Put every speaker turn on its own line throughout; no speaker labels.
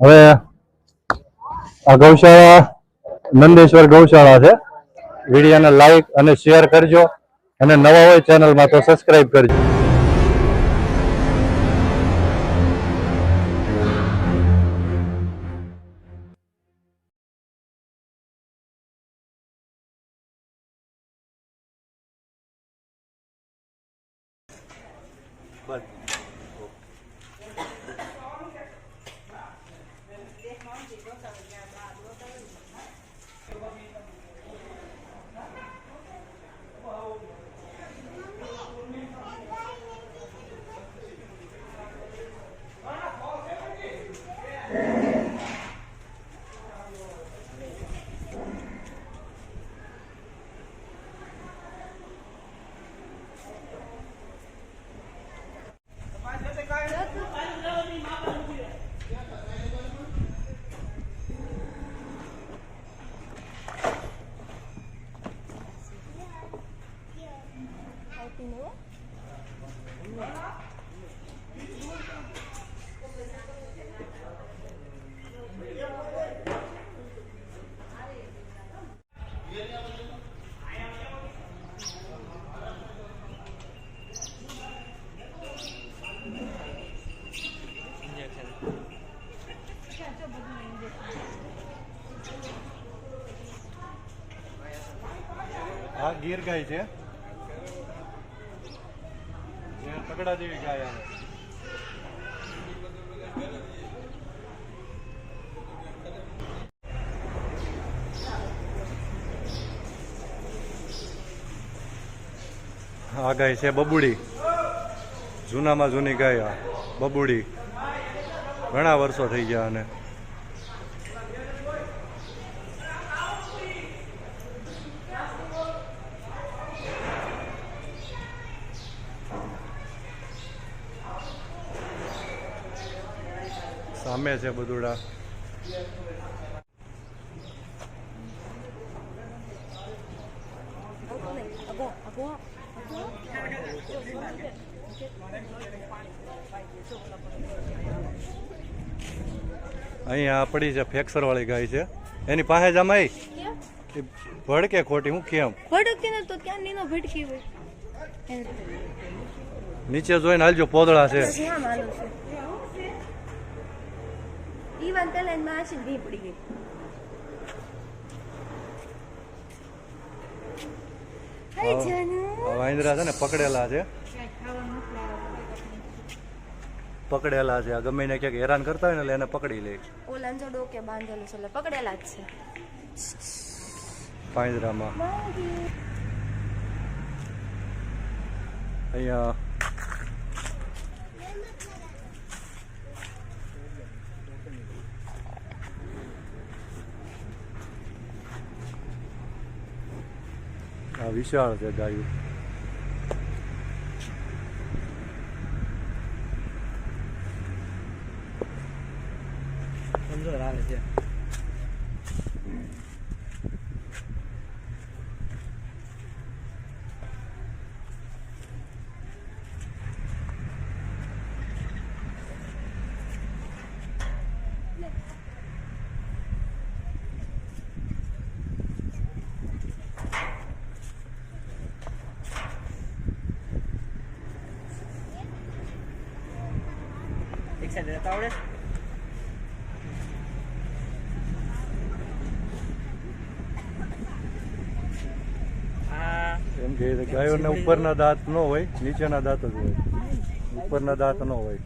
હવે આ ગૌશાળા નંદેશ્વર ગૌશાળા છે. વિડીયોને લાઈક અને શેર કરજો અને નવા હોય ચેનલમાં તો સબસ્ક્રાઇબ કરજો. આ sometimes, yeah, ગીર ગાય છે. તગડા જેવી ગાય આવે. આ ગાય છે બબુડી. જૂનામાં જૂની ગાય બબુડી. ઘણા વર્ષો થઈ ગયા અને સામે છે બધુડા. અહીંયા પડી છે ફેક્સર વાળી ગાય છે એની પાસે જ આમાં ભડકે ખોટી હું કેમ?
ભડકતી ને તો ત્યાં નીનો ભડકી હોય?
નીચે જોઈને હાલજો પોદળા છે?
ઈ વાત પેલા એની માં પડી ગઈ. હાય જાનુ.
આ છે ને પકડેલા છે. પકડેલા છે. આ ગમે એને ક્યાંક હેરાન કરતા હોય ને એટલે એને પકડી લે.
ઓલા જો ડોકે બાંધેલું છે એટલે પકડેલા જ છે.
પાંજરામાં અહીંયા આ વિશાળ છે ગાયું
કમજોર આવે છે સાઈડ રહેતા આવડે. આ
એમ કે ગાયોને ઉપરના દાંત ન હોય નીચેના દાંત જ હોય. ઉપરના દાંત ન હોય.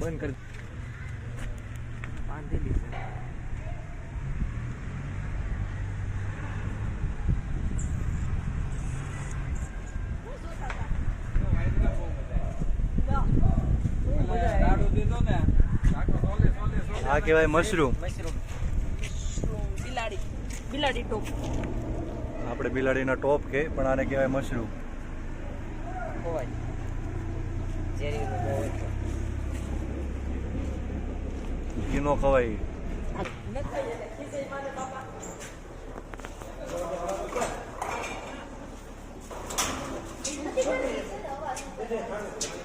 બંધ કરી બાંધેલી છે
આ કહેવાય મશરૂમ.
મશરૂમ. બિલાડી. બિલાડી ટોપ.
આપણે બિલાડીના ટોપ કે પણ આને કહેવાય મશરૂમ.
ઈનો ખવાય. Thank બહુ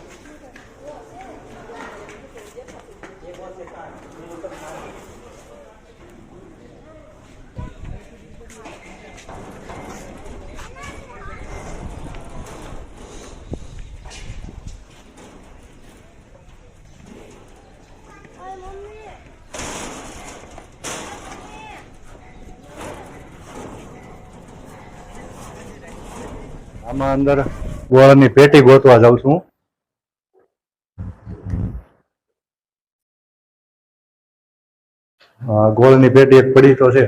આમાં અંદર ગોળની પેટી ગોતવા જાઉં છું. ગોળની પેટી એક પડી તો છે.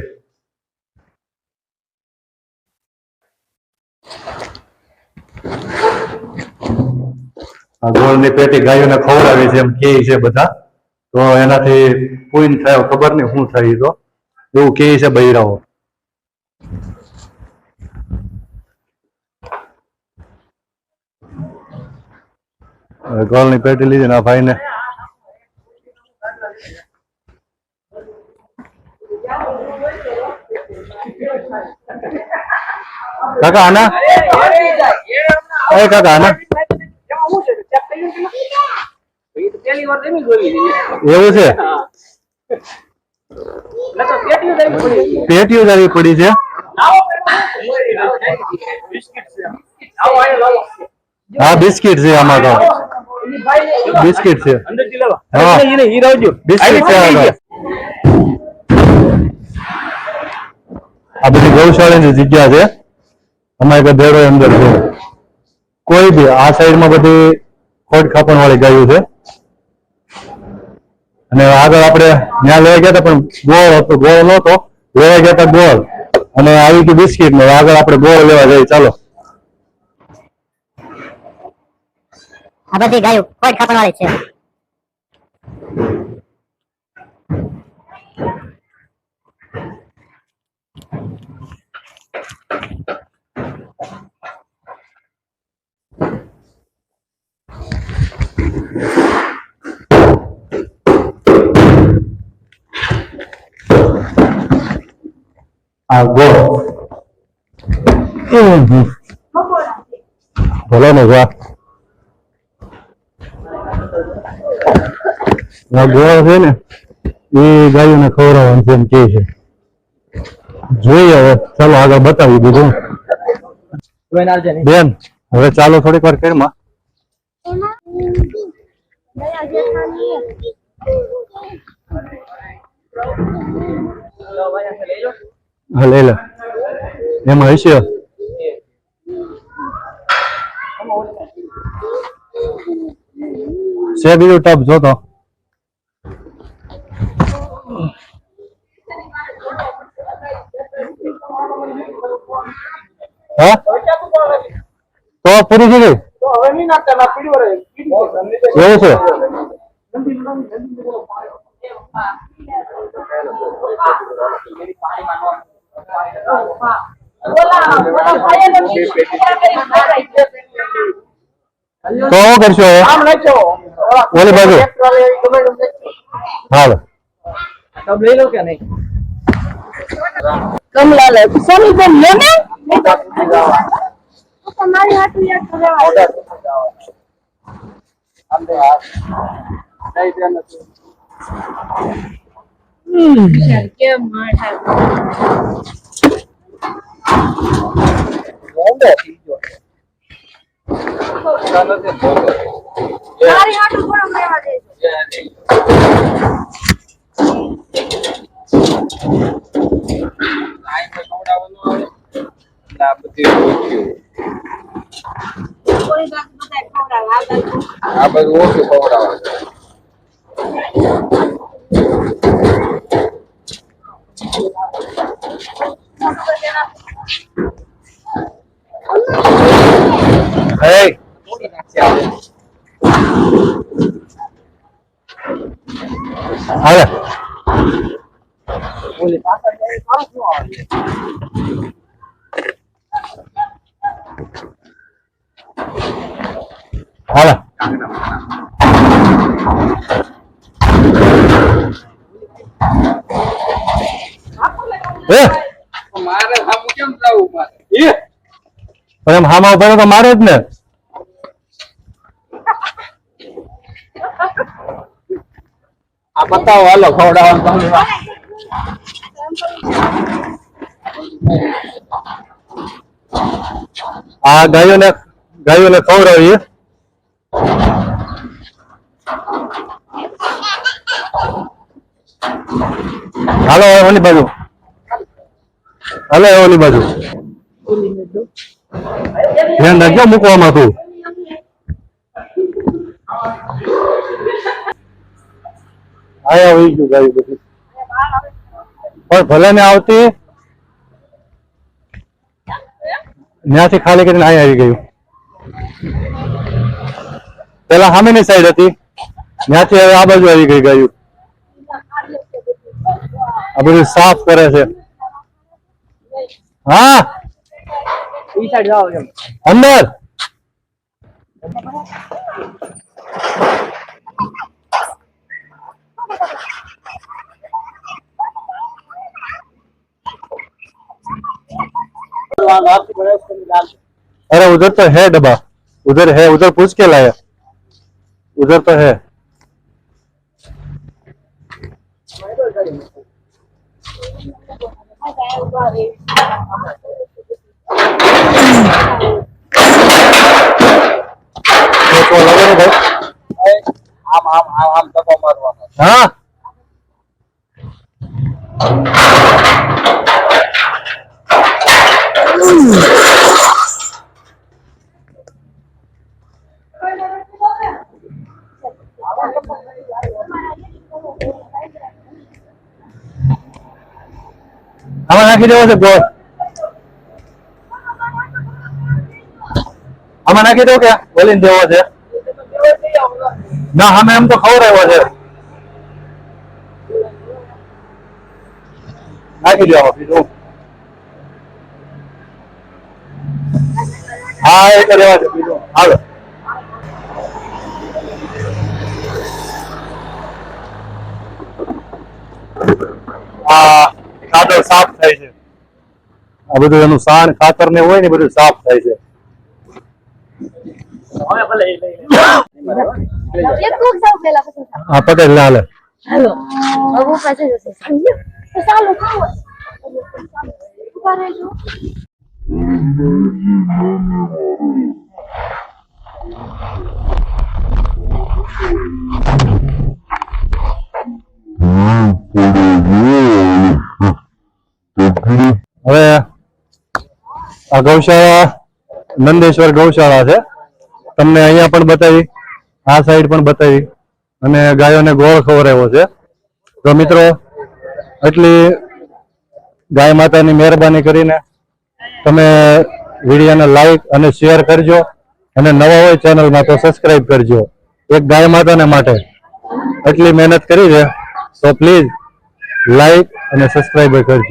ગોળની પેટી ગાયોને ખવડાવી છે એમ કે છે બધા. તો એનાથી કોઈ થયો, ખબર નહીં શું થઈ તો. એવું કે છે બૈરાઓ. હવે ગોળની પેટી લીધી ને આ ભાઈને કાકા આના એ કાકા આના
પેલી વાર જમી જોઈ
એવું છે પેટીઓ જ આવી પડી છે હા બિસ્કિટ છે આમાં તો બિસ્કિટ છે. હા. બિસ્કિટ છે આમાં તો. આ બધી ગૌશાળાની જગ્યા છે અમારે ભેડો અંદર છે. કોઈ બી આ સાઈડમાં બધી ખોટ ખાપણ વાળી ગાયું છે. અને આગળ આપણે ત્યાં લેવા ગયા હતા પણ ગોળ હતો ગોળ નહોતો. લેવા ગયા હતા ગોળ. અને આવી ગયું બિસ્કિટ ને આગળ આપણે ગોળ લેવા જઈએ. ચાલો.
આ બધી ગાયો કોઈ ખાપણ વાળી છે
આ ગોળ હમ હમ. ભલે ને જા આ ગોળ છે ને, એ ગાયોને ખવડાવવાનું છે એમ કે છે. જોઈએ હવે, ચાલો આગળ બતાવી દીધું. બેન, હવે ચાલો થોડીક વાર કેરમાં હા, લઈ લો. એમાં હશે. છે બીજું ટપ જોતો. હા? તો પૂરી થઈ ગઈ એવું છે? તો શું કરશો ઓલી બાજુ. હાલો.
લઈ લો કે નહીં?
કમલા લે સોની બેન લે ને.
તમારી હાટુ યાદ કરાવવા કેમ માઠા મારી હાટુ થોડા લેવા દેજો કોઈ બાકી બધા આ
બધું ઓછું ખવડાવે
Hey. હાલે હાલે. એ
મારે સામું કેમ
પણ એમ હામાં ઊભા રહો તો મારે જ ને.
આ બતાવો હાલો ખવડાવવાનું
આ ગાયોને ગાયોને ખવડાવીએ. હાલો ઓલી બાજુ. હાલો ઓલી બાજુ. ધ્યાન રાખજો, મૂકવામાં તું. આયા આવી ગયું ગાયું બધું. પણ ભલે ને આવતી ત્યાંથી ખાલી કરીને અહીંયા આવી ગયું. પેલા સામેની સાઈડ હતી. ત્યાંથી હવે આ બાજુ આવી ગઈ ગાયું આ બધું સાફ કરે છે હા
ઈ સાઈડ જાઓ એમ
અંદર अरे उधर तो है डब्बा उधर है उधर पूछ के लाया उधर तो है देखो, लगे रे भाई
આમ આમ આમ આમ ધક્કો મારવાનો
આમાં નાખી દેવો છે ગોળ. આમાં નાખી દો કે બોલીને દેવો છે? ના અમે એમ તો ખવડાવ્યો છે. નાખી દો બીજું. હા, એ તો રહેવા છે બીજું. હાલો. આ ખાતર સાફ થાય છે. આ બધું એનું સાણ ખાતર ને હોય ને બધું સાફ થાય છે. હા પટેલ ના હાલે.
હાલો હવે
આ ગૌશાળા નંદેશ્વર ગૌશાળા છે. તમને અહીંયા પણ બતાવી, આ સાઈડ પણ બતાવી અને ગાયોને ગોળ ખવડાવ્યો છે. તો મિત્રો એટલી ગાય માતાની મહેરબાની કરીને તમે વિડીયોને લાઈક અને શેર કરજો અને નવા હોય ચેનલમાં તો સબસ્ક્રાઇબ કરજો. એક ગાય માતાને માટે એટલી મહેનત કરી છે, તો પ્લીઝ લાઈક અને સબસ્ક્રાઈબ કરજો.